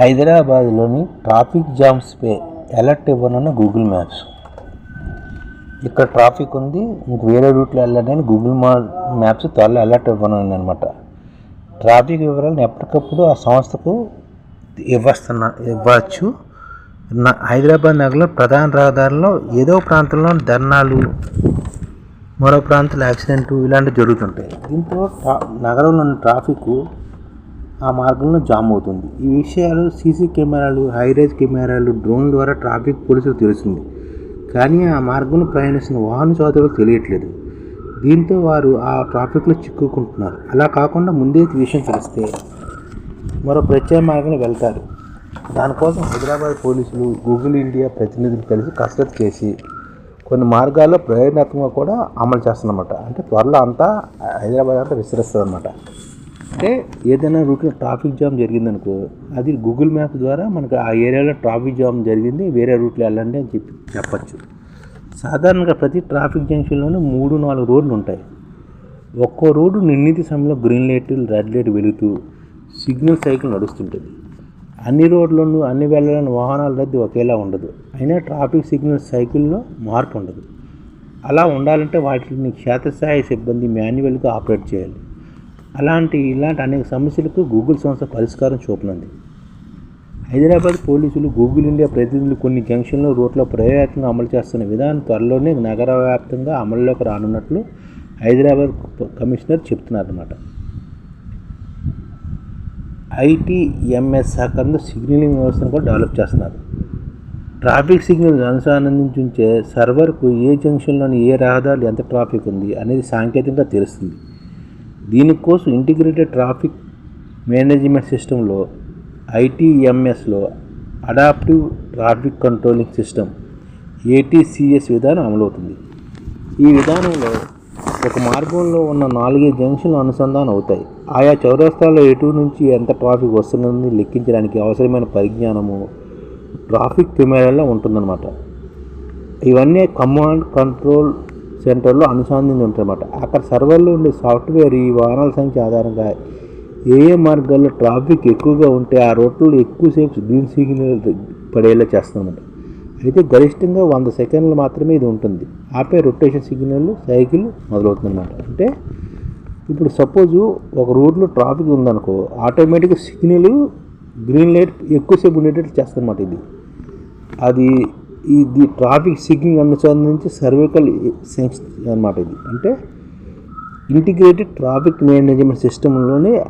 హైదరాబాద్లోని ట్రాఫిక్ జామ్స్పై అలర్ట్ ఇవ్వనున్న గూగుల్ మ్యాప్స్. ఇక్కడ ట్రాఫిక్ ఉంది మీకు వేరే రూట్లో వెళ్ళాలని గూగుల్ మా మ్యాప్స్ త్వరలో అలర్ట్ ఇవ్వనుంది అనమాట ట్రాఫిక్ వివరాలను ఎప్పటికప్పుడు ఆ సంస్థకు ఇవ్వస్తున్న ఇవ్వచ్చు. నా- హైదరాబాద్ నగరంలో ప్రధాన రహదారుల్లో ఏదో ప్రాంతంలో ధర్నాలు మరో ప్రాంతంలో యాక్సిడెంట్ ఇలాంటివి జరుగుతుంటాయి. దీంతో ట్రా నగరంలోని ట్రాఫిక్ ఆ మార్గంలో జామ్ అవుతుంది. ఈ విషయాలు సీసీ కెమెరాలు హైరేజ్ కెమెరాలు డ్రోన్ ద్వారా ట్రాఫిక్ పోలీసులు తెలుస్తుంది. కానీ ఆ మార్గంలో ప్రయాణిస్తున్న వాహన సోదరులకు తెలియట్లేదు. దీంతో వారు ఆ ట్రాఫిక్లో చిక్కుకుంటున్నారు. అలా కాకుండా ముందే విషయం తెలిస్తే మరో ప్రత్యేక మార్గంలో వెళ్తారు. దానికోసం హైదరాబాద్ పోలీసులు గూగుల్ ఇండియా ప్రతినిధులు కలిసి కసరత్తు చేసి కొన్ని మార్గాల్లో ప్రయోగాత్మకంగా కూడా అమలు చేస్తున్నమాట అంటే త్వరలో అంతా హైదరాబాద్ అంతా విస్తరిస్తుంది అన్నమాట అంటే ఏదైనా రూట్లో ట్రాఫిక్ జామ్ జరిగిందనుకో అది గూగుల్ మ్యాప్ ద్వారా మనకు ఆ ఏరియాలో ట్రాఫిక్ జామ్ జరిగింది వేరే రూట్లో వెళ్ళండి అని చెప్పి చెప్పచ్చు. సాధారణంగా ప్రతి ట్రాఫిక్ జంక్షన్లోనూ మూడు నాలుగు రోడ్లు ఉంటాయి. ఒక్కో రోడ్డు నిర్ణీత సమయంలో గ్రీన్ లైట్ రెడ్ లైట్ వెలుగుతూ సిగ్నల్ సైకిల్ నడుస్తుంటుంది. అన్ని రోడ్లను అన్ని వెళ్ళాలని వాహనాల రద్దీ ఒకేలా ఉండదు. అయినా ట్రాఫిక్ సిగ్నల్ సైకిల్లో మార్పు ఉండదు. అలా ఉండాలంటే వాటిని క్షేత్రస్థాయి సిబ్బంది మాన్యువల్గా ఆపరేట్ చేయాలి. అలాంటి ఇలాంటి అనేక సమస్యలకు గూగుల్ సంస్థ పరిష్కారం చూపనుంది. హైదరాబాద్ పోలీసులు గూగుల్ ఇండియా ప్రతినిధులు కొన్ని జంక్షన్లు రూట్లో ప్రయోగాత్మకంగా అమలు చేస్తున్న విధానం త్వరలోనే నగర వ్యాప్తంగా అమల్లోకి రానున్నట్లు హైదరాబాద్ కమిషనర్ చెప్తున్నారన్నమాట. ఐటీఎంఎస్ సహకారంలో సిగ్నలింగ్ వ్యవస్థను కూడా డెవలప్ చేస్తున్నారు. ట్రాఫిక్ సిగ్నల్ అనుసంధానించే సర్వర్కు ఏ జంక్షన్లోని ఏ రహదారులు ఎంత ట్రాఫిక్ ఉంది అనేది సాంకేతికంగా తెలుస్తుంది. దీనికోసం ఇంటిగ్రేటెడ్ ట్రాఫిక్ మేనేజ్మెంట్ సిస్టంలో ఐటీఎంఎస్లో adaptive traffic controlling system ATCS విధానం అమలవుతుంది. ఈ విధానంలో ఒక మార్గంలో ఉన్న నాలుగైదు జంక్షన్లు అనుసంధానం అవుతాయి. ఆయా చౌరస్తాల్లో ఎటు నుంచి ఎంత ట్రాఫిక్ వస్తుందని లెక్కించడానికి అవసరమైన పరిజ్ఞానము ట్రాఫిక్ కెమెరాల్లో ఉంటుందన్నమాట. ఇవన్నీ కమాండ్ కంట్రోల్ సెంటర్లో అనుసంధానించి ఉంటారన్నమాట అక్కడ సర్వర్లో ఉండే సాఫ్ట్వేర్ ఈ వాహనాల సంఖ్య ఆధారంగా ఏ ఏ మార్గాల్లో ట్రాఫిక్ ఎక్కువగా ఉంటే ఆ రోడ్లలో ఎక్కువసేపు గ్రీన్ సిగ్నల్ పడేలా చేస్తుందన్నమాట. అయితే గరిష్టంగా వంద సెకండ్లు మాత్రమే ఇది ఉంటుంది. ఆపై రొటేషన్ సిగ్నల్ సైకిల్ మొదలవుతుందన్నమాట. అంటే ఇప్పుడు సపోజు ఒక రోడ్లో ట్రాఫిక్ ఉందనుకో ఆటోమేటిక్గా సిగ్నల్ గ్రీన్ లైట్ ఎక్కువసేపు ఉండేటట్టు చేస్తుందన్నమాట ఇది. అది ఇది ట్రాఫిక్ సిగ్నల్ అనుసంధించి సర్వికల్ సెన్స్ అనమాట ఇది. అంటే ఇంటిగ్రేటెడ్ ట్రాఫిక్ మేనేజ్మెంట్ సిస్టంలోనే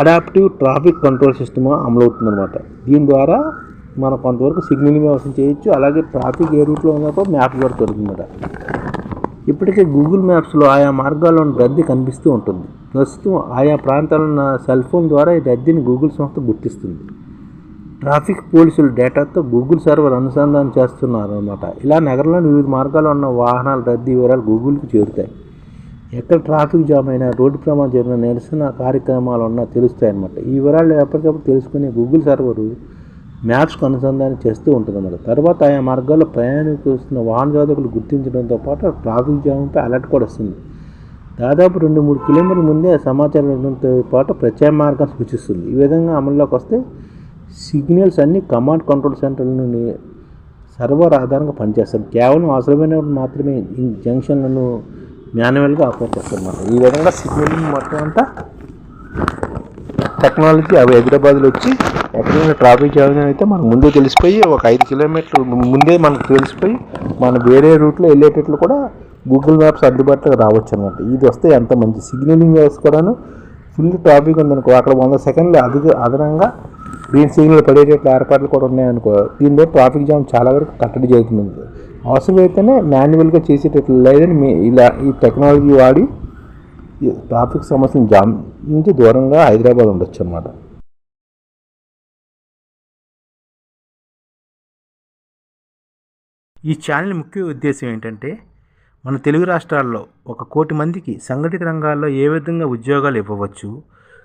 అడాప్టివ్ ట్రాఫిక్ కంట్రోల్ సిస్టమ్ అమలవుతుందన్నమాట. దీని ద్వారా మనం కొంతవరకు సిగ్నల్ వ్యవస్థ చేయొచ్చు అలాగే ట్రాఫిక్ ఏ రూట్లో ఉన్నప్పుడు మ్యాప్ ద్వారా దొరుకుతుందట ఇప్పటికే గూగుల్ మ్యాప్స్లో ఆయా మార్గాల్లోని రద్దీ కనిపిస్తూ ఉంటుంది. ప్రస్తుతం ఆయా ప్రాంతాల్లో ఉన్న సెల్ ఫోన్ ద్వారా ఈ రద్దీని గూగుల్ సంస్థ గుర్తిస్తుంది. ట్రాఫిక్ పోలీసుల డేటాతో గూగుల్ సర్వర్ అనుసంధానం చేస్తున్నారు అనమాట ఇలా నగరంలోని వివిధ మార్గాల్లో ఉన్న వాహనాల రద్దీ వివరాలు గూగుల్కి చేరుతాయి. ఎక్కడ ట్రాఫిక్ జామ్ అయినా రోడ్డు ప్రమాదం జరిగిన నిరసన కార్యక్రమాలు ఉన్నా తెలుస్తాయన్నమాట. ఈ వివరాలు ఎప్పటికప్పుడు తెలుసుకునే గూగుల్ సర్వరు మ్యాప్స్కు అనుసంధానం చేస్తూ ఉంటుందన్నమాట. తర్వాత ఆయా మార్గాల్లో ప్రయాణిస్తున్న వాహన జాతకులు గుర్తించడంతో పాటు ట్రాఫిక్ జామ్పై అలర్ట్ కూడా వస్తుంది. దాదాపు రెండు మూడు కిలోమీటర్ల ముందే సమాచారం ఇవ్వడంతో పాటు ప్రత్యామ్నాయ మార్గం సూచిస్తుంది. ఈ విధంగా అమల్లోకి వస్తే సిగ్నల్స్ అన్నీ కమాండ్ కంట్రోల్ సెంటర్ నుండి సర్వర్ ఆధారంగా పనిచేస్తారు కేవలం అవసరమైనప్పుడు మాత్రమే ఈ జంక్షన్లను మాన్యువల్గా ఆపరేట్ చేస్తారన్నమాట. ఈ విధంగా సిగ్నలింగ్ మొత్తం అంతా టెక్నాలజీ అవి హైదరాబాద్లో వచ్చి ఎక్కడైనా ట్రాఫిక్ జామ్ అయితే మనకు ముందే తెలిసిపోయి ఒక ఐదు కిలోమీటర్లు ముందే మనకు తెలిసిపోయి మన వేరే రూట్లో వెళ్ళేటట్లు కూడా గూగుల్ మ్యాప్స్ అందుబాటులో రావచ్చు అనమాట ఇది వస్తే ఎంత మంచి సిగ్నలింగ్ వ్యవస్థ కూడాను ఫుల్ ట్రాఫిక్ ఉందనుకో అక్కడ వంద సెకండ్లు అధిక అదనంగా గ్రీన్ సిగ్నల్ పడేటట్లు ఏర్పాట్లు కూడా ఉన్నాయనుకో దీనిలో ట్రాఫిక్ జామ్ చాలా వరకు కట్టడి జరుగుతుంది. అవసరమైతేనే మాన్యువల్గా చేసేటట్లు లేదని మీ ఇలా ఈ టెక్నాలజీ వాడి ట్రాఫిక్ సమస్యను జామ్ నుంచి దూరంగా హైదరాబాద్ ఉండొచ్చు అన్నమాట. ఈ ఛానల్ ముఖ్య ఉద్దేశం ఏంటంటే మన తెలుగు రాష్ట్రాల్లో ఒక కోటి మందికి సంఘటిత రంగాల్లో ఏ విధంగా ఉద్యోగాలు ఇవ్వవచ్చు